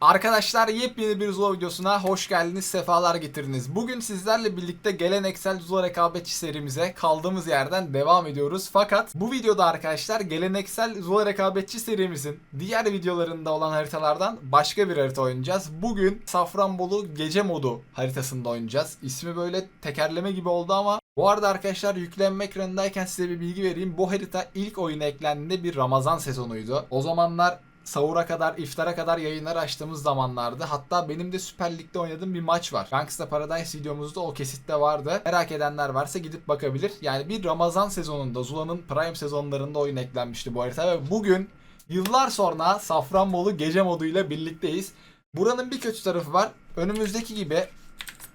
Arkadaşlar yepyeni bir Zula videosuna hoş geldiniz, sefalar getirdiniz. Bugün sizlerle birlikte geleneksel Zula rekabetçi serimize kaldığımız yerden devam ediyoruz. Fakat bu videoda arkadaşlar geleneksel Zula rekabetçi serimizin diğer videolarında olan haritalardan başka bir harita oynayacağız. Bugün Safranbolu gece modu haritasında oynayacağız. İsmi böyle tekerleme gibi oldu ama bu arada arkadaşlar yüklenme ekranındayken size bir bilgi vereyim. Bu harita ilk oyuna eklendiğinde bir Ramazan sezonuydu. O zamanlar sahura kadar, iftara kadar yayınlar açtığımız zamanlardı. Hatta benim de Süper Lig'de oynadığım bir maç var. Gangsta Paradise videomuzda o kesitte vardı. Merak edenler varsa gidip bakabilir. Yani bir Ramazan sezonunda, Zula'nın prime sezonlarında oyun eklenmişti bu harita ve bugün yıllar sonra Safranbolu gece moduyla birlikteyiz. Buranın bir kötü tarafı var. Önümüzdeki gibi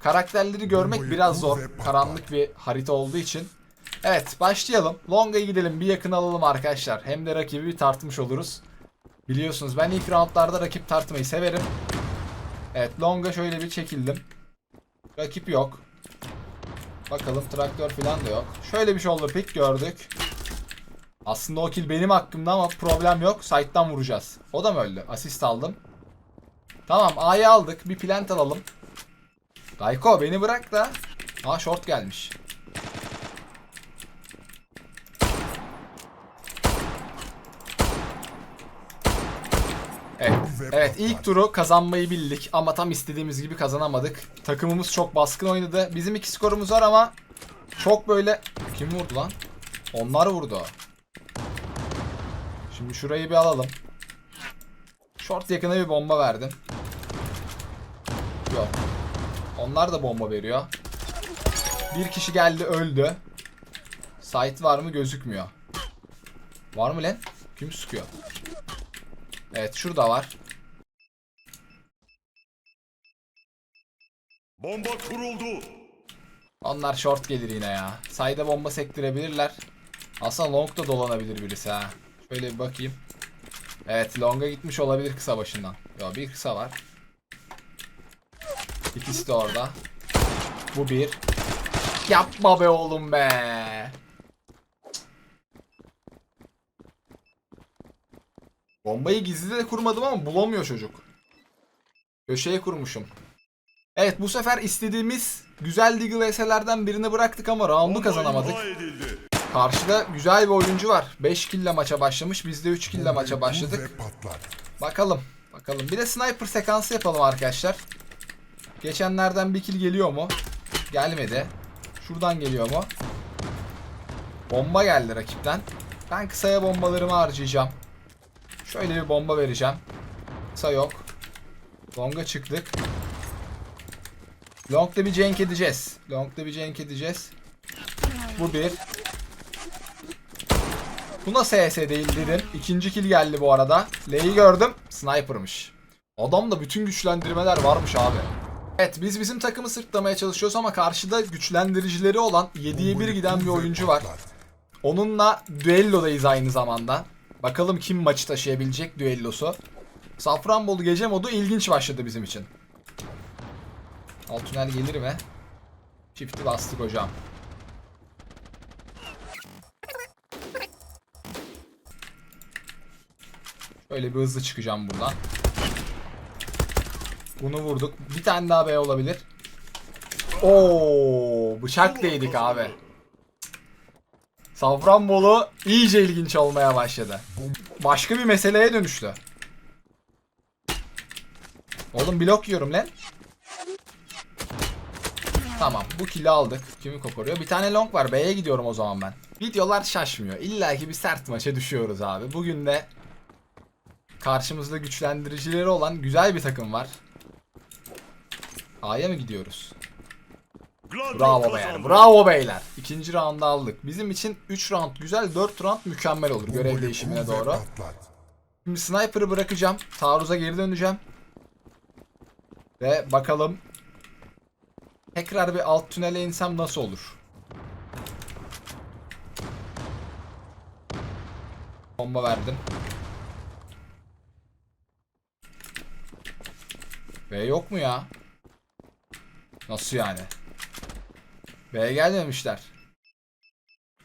karakterleri görmek biraz zor. Karanlık bir harita olduğu için. Evet başlayalım. Long'a gidelim bir yakın alalım arkadaşlar. Hem de rakibi bir tartmış oluruz. Biliyorsunuz ben ilk roundlarda rakip tartmayı severim. Evet Long'a şöyle bir çekildim. Rakip yok. Bakalım traktör falan da yok. Şöyle bir shoulder pick gördük. Aslında o kill benim hakkımda ama problem yok. Side'dan vuracağız. O da mı öldü? Asist aldım. Tamam A'yı aldık. Bir plant alalım. Gayko beni bırak da. Aa short gelmiş. Evet. İlk turu kazanmayı bildik ama tam istediğimiz gibi kazanamadık. Takımımız çok baskın oynadı. Bizim iki skorumuz var ama çok böyle... Kim vurdu lan? Onlar vurdu. Şimdi şurayı bir alalım. Short yakına bir bomba verdim. Yok. Onlar da bomba veriyor. Bir kişi geldi öldü. Site var mı gözükmüyor. Var mı lan? Kim sıkıyor? Evet şurada var. Bomba kuruldu. Onlar short gelir yine ya. Sayda bomba sektirebilirler. Aslında long da dolanabilir birisi ha. Şöyle bir bakayım. Evet long'a gitmiş olabilir kısa başından. Yo bir kısa var. İkisi de orada. Bu bir. Yapma be oğlum be. Bombayı gizli de kurmadım ama bulamıyor çocuk. Köşeye kurmuşum. Evet bu sefer istediğimiz güzel Deagle SL'lerden birini bıraktık ama round'u kazanamadık. Karşıda güzel bir oyuncu var. 5 kill ile maça başlamış. Biz de 3 kill ile maça başladık. Bakalım. Bakalım. Bir de sniper sekansı yapalım arkadaşlar. Geçenlerden bir kill geliyor mu? Gelmedi. Şuradan geliyor mu? Bomba geldi rakipten. Ben kısaya bombalarımı harcayacağım. Şöyle bir bomba vereceğim. Kısa yok. Long'a çıktık. Long'da bir cenk edeceğiz. Long'da bir cenk edeceğiz. Bu bir. Bu nasıl HS değil dedim. İkinci kill geldi bu arada. L'yi gördüm. Sniper'mış. Adamda bütün güçlendirmeler varmış abi. Evet biz bizim takımı sırtlamaya çalışıyoruz ama karşıda güçlendiricileri olan 7'ye 1 giden bir oyuncu var. Onunla düellodayız aynı zamanda. Bakalım kim maçı taşıyabilecek düellosu. Safranbolu gece modu ilginç başladı bizim için. Alt gelir mi? Çifti bastık hocam. Şöyle bir hızlı çıkacağım buradan. Bunu vurduk. Bir tane daha B olabilir. Oo, bıçak değdik abi. Safranbolu iyice ilginç olmaya başladı. Başka bir meseleye dönüştü. Oğlum blok yiyorum lan. Tamam bu kill'i aldık. Kimi kokoruyor? Bir tane long var. B'ye gidiyorum o zaman ben. Videolar şaşmıyor. İlla ki bir sert maça düşüyoruz abi. Bugün de karşımızda güçlendiricileri olan güzel bir takım var. A'ya mı gidiyoruz? Bravo beyler. Bravo beyler. İkinci round'u aldık. Bizim için 3 round güzel, 4 round mükemmel olur görev değişimine doğru. Şimdi sniper'ı bırakacağım. Taarruza geri döneceğim. Ve bakalım tekrar bir alt tünele insem nasıl olur? Bomba verdim. B yok mu ya? Nasıl yani? B'ye gelmemişler.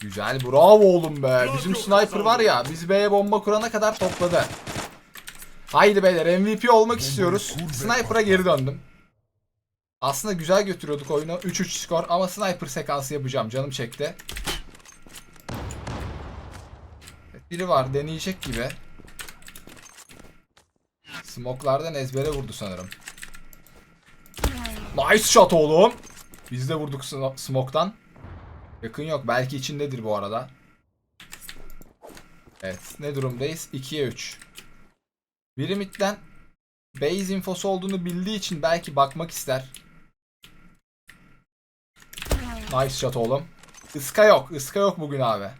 Güzel bravo oğlum be. Bizim sniper var ya biz B'ye bomba kurana kadar topladı. Haydi beyler MVP olmak istiyoruz. Sniper'a geri döndüm. Aslında güzel götürüyorduk oyunu. 3-3 skor ama sniper sekansı yapacağım. Canım çekti. Biri var deneyecek gibi. Smoklardan ezbere vurdu sanırım. Nice shot oğlum. Biz de vurduk smoke'tan. Yakın yok. Belki içindedir bu arada. Evet. Ne durumdayız? 2'ye 3. Biri midden base infosu olduğunu bildiği için belki bakmak ister. Nice shot oğlum. Iska yok. Iska yok bugün abi.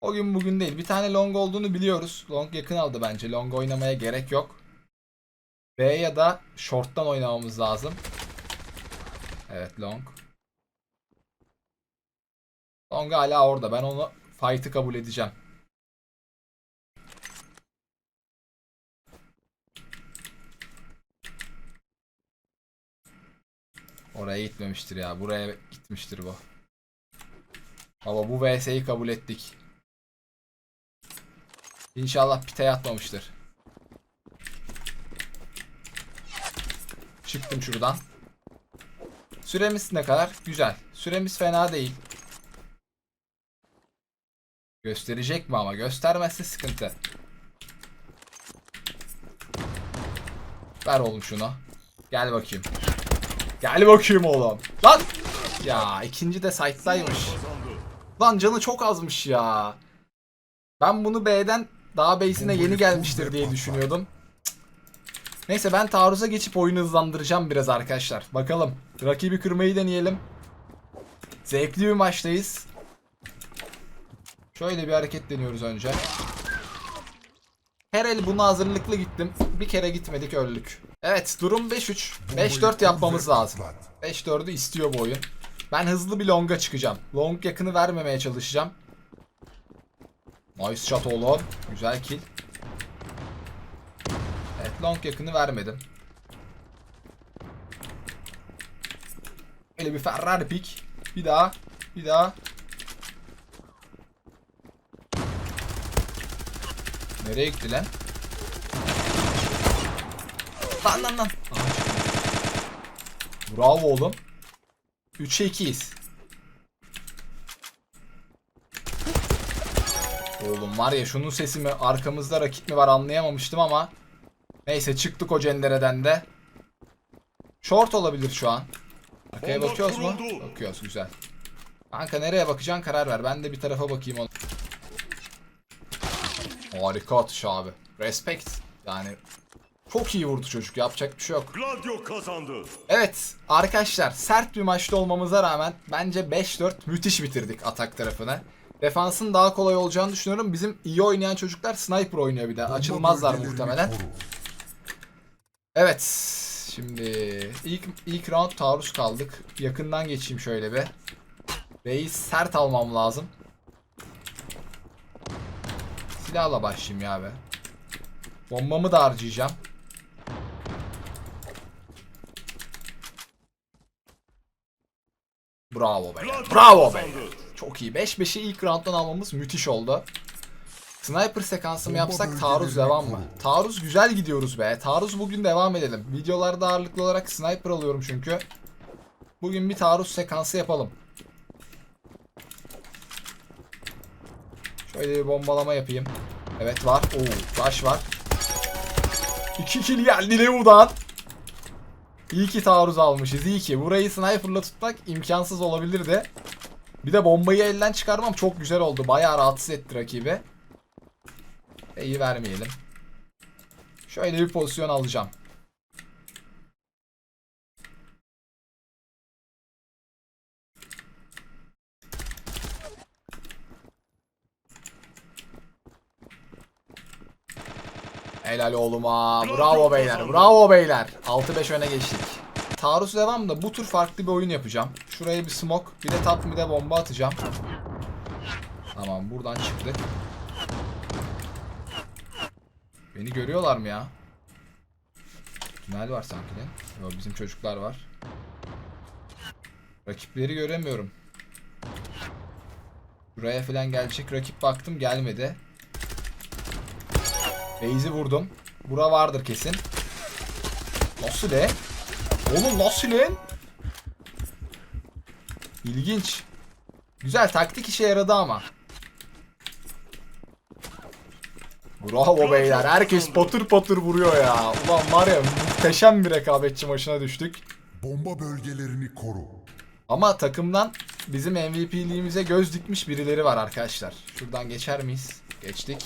O gün bugün değil. Bir tane long olduğunu biliyoruz. Long yakın aldı bence. Long oynamaya gerek yok. B ya da short'tan oynamamız lazım. Evet long. Long hala orada. Ben onu fight'ı kabul edeceğim. Oraya gitmemiştir ya. Buraya gitmiştir bu. Baba bu VS'yi kabul ettik. İnşallah pite yatmamıştır. Çıktım şuradan. Süremiz ne kadar? Güzel. Süremiz fena değil. Gösterecek mi ama? Göstermezse sıkıntı. Ver oğlum şunu. Gel bakayım. Gel bakayım oğlum. Lan! Ya ikinci de site'daymış. Lan canı çok azmış ya. Ben bunu B'den daha base'ine yeni gelmiştir diye düşünüyordum. Neyse ben taarruza geçip oyunu hızlandıracağım biraz arkadaşlar. Bakalım. Rakibi kırmayı deneyelim. Zevkli bir maçtayız. Şöyle bir hareket deniyoruz önce. Her el buna hazırlıklı gittim. Bir kere gitmedik öldük. Evet durum 5-3. 5-4 yapmamız lazım. 5-4'ü istiyor bu oyun. Ben hızlı bir longa çıkacağım. Long yakını vermemeye çalışacağım. Nice shot oğlum. Güzel kill. Evet long yakını vermedim. Böyle bir Ferrari pick. Bir daha. Bir daha. Nereye gitti lan? Lan lan lan. Bravo oğlum. 3'e 2'yiz. Oğlum var ya şunun sesi mi arkamızda rakip mi var anlayamamıştım ama Neyse çıktık o cendereden de Short olabilir şu an Arkaya bakıyoruz mu? Bakıyoruz güzel Kanka nereye bakacaksın karar ver ben de bir tarafa bakayım onu. Harika atış abi Respect yani Çok iyi vurdu çocuk yapacak bir şey yok Gladio kazandı. Evet arkadaşlar sert bir maçta olmamıza rağmen bence 5-4 müthiş bitirdik atak tarafını. Defansın daha kolay olacağını düşünüyorum. Bizim iyi oynayan çocuklar sniper oynuyor bir de. Açılmazlar muhtemelen. Evet. Şimdi ilk ilk round taarruz kaldık. Yakından geçeyim şöyle bir. Reis sert almam lazım. Silahla başlayayım ya be. Bombamı da harcayacağım. Bravo be. Gladio Bravo be. kazandı. Çok iyi. 5-5'i ilk rounddan almamız müthiş oldu. Sniper sekansı mı yapsak taarruz devam mı? Taarruz güzel gidiyoruz be. Taarruz bugün devam edelim. Videolarda ağırlıklı olarak sniper alıyorum çünkü. Bugün bir taarruz sekansı yapalım. Şöyle bir bombalama yapayım. Evet var. Oo, taş var. 2 kill geldi Levu'dan. İyi ki taarruz almışız. iyi ki. Burayı sniperla tutmak imkansız olabilirdi. Bir de bombayı elden çıkarmam çok güzel oldu. Bayağı rahatsız etti rakibi. İyi vermeyelim. Şöyle bir pozisyon alacağım. Helal oğluma. Bravo beyler. Bravo beyler. 6-5 öne geçtik. Taarruz devam da bu tur farklı bir oyun yapacağım. Şuraya bir smoke, bir de top bir de bomba atacağım. Tamam buradan çıktık. Beni görüyorlar mı ya? Tünel var sanki de. Yo, bizim çocuklar var. Rakipleri göremiyorum. Buraya falan gelecek rakip baktım gelmedi. Base'i vurdum. Bura vardır kesin. Nasıl le? Oğlum nasıl lan? İlginç. Güzel taktik işe yaradı ama. Bravo beyler. Herkes patır patır vuruyor ya. Ulan var ya muhteşem bir rekabetçi maçına düştük. Bomba bölgelerini koru. Ama takımdan bizim MVP'liğimize göz dikmiş birileri var arkadaşlar. Şuradan geçer miyiz? Geçtik.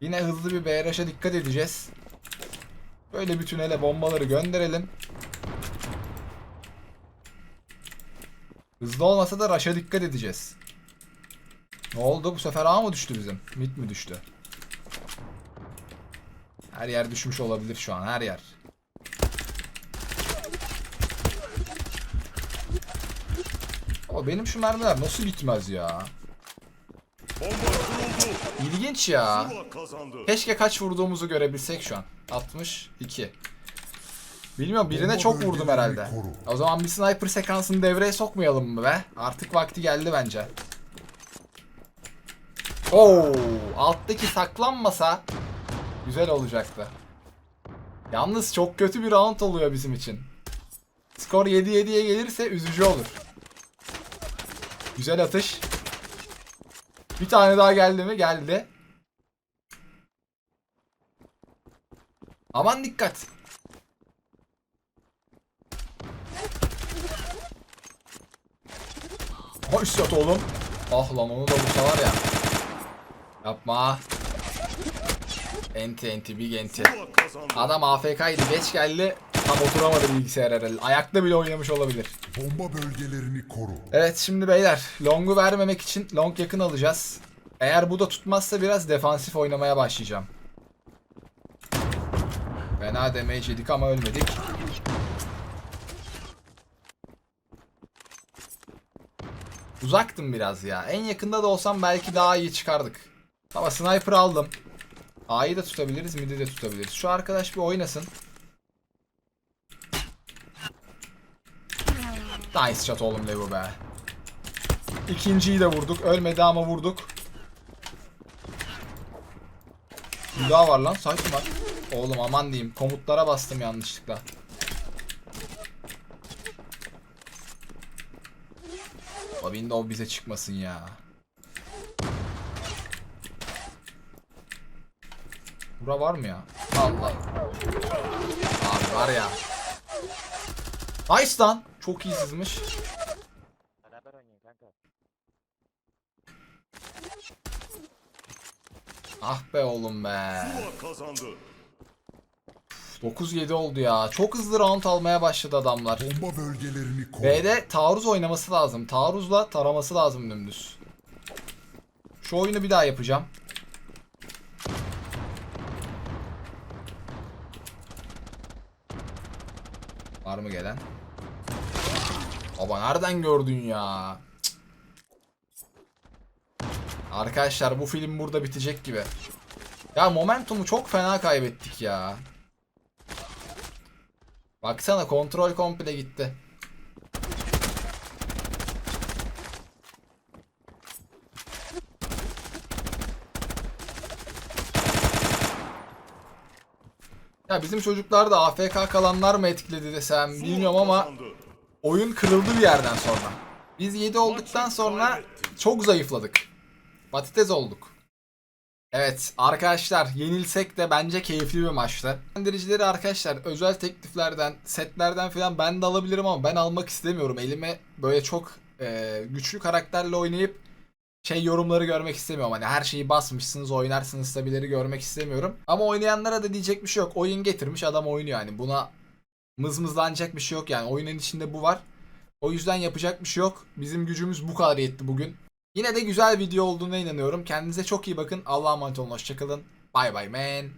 Yine hızlı bir BRH'a dikkat edeceğiz. Böyle bir tünele bombaları gönderelim. Hızlı olmasa da rush'a dikkat edeceğiz. Ne oldu? Bu sefer A mı düştü bizim? Mid mi düştü? Her yer düşmüş olabilir şu an. Her yer. Ama benim şu mermiler nasıl bitmez ya? Bomba. İlginç ya. Keşke kaç vurduğumuzu görebilsek şu an. 62. Bilmiyorum birine çok vurdum herhalde. O zaman bir sniper sekansını devreye sokmayalım mı be? Artık vakti geldi bence. Oo, alttaki saklanmasa güzel olacaktı. Yalnız çok kötü bir round oluyor bizim için. Skor 7-7'ye gelirse üzücü olur. Güzel atış. Bir tane daha geldi mi? Geldi. Aman dikkat. Hoş yat oğlum. Ah lan onu da vursa ya. Yapma. Enti enti big enti. Adam AFK'ydı geç geldi. Tam oturamadı bilgisayar herhalde. Ayakta bile oynamış olabilir. Bomba bölgelerini koru. Evet şimdi beyler long'u vermemek için long yakın alacağız. Eğer bu da tutmazsa biraz defansif oynamaya başlayacağım. Fena damage yedik ama ölmedik. Uzaktım biraz ya. En yakında da olsam belki daha iyi çıkardık. Ama sniper aldım. A'yı da tutabiliriz, mid'i de tutabiliriz. Şu arkadaş bir oynasın. Nice shot oğlum Levo be. İkinciyi de vurduk. Ölmedi ama vurduk. Bir daha var lan. Sakin var. Oğlum aman diyeyim. Komutlara bastım yanlışlıkla. O Windows bize çıkmasın ya. Bura var mı ya? Allah. Abi var ya. Nice lan. Çok iyi sızmış. Beraber oynayın kanka. Ah be oğlum be. Zula kazandı. 9-7 oldu ya. Çok hızlı round almaya başladı adamlar. Bomba bölgelerini koru. B'de taarruz oynaması lazım. Taarruzla taraması lazım dümdüz. Şu oyunu bir daha yapacağım. Var mı gelen? Baba nereden gördün ya? Cık. Arkadaşlar bu film burada bitecek gibi. Ya momentumu çok fena kaybettik ya. Baksana kontrol komple gitti. Ya bizim çocuklar da AFK kalanlar mı etkiledi desem bilmiyorum ama. Oyun kırıldı bir yerden sonra. Biz 7 olduktan sonra çok zayıfladık. Patates olduk. Evet arkadaşlar yenilsek de bence keyifli bir maçtı. Göndericileri arkadaşlar özel tekliflerden, setlerden falan ben de alabilirim ama ben almak istemiyorum. Elime böyle çok e, güçlü karakterle oynayıp şey yorumları görmek istemiyorum. Hani her şeyi basmışsınız oynarsınız tabileri görmek istemiyorum. Ama oynayanlara da diyecek bir şey yok. Oyun getirmiş adam oynuyor yani. Buna mızmızlanacak bir şey yok yani. Oyunun içinde bu var. O yüzden yapacak bir şey yok. Bizim gücümüz bu kadar yetti bugün. Yine de güzel video olduğuna inanıyorum. Kendinize çok iyi bakın. Allah'a emanet olun. Hoşçakalın. Bay bay man.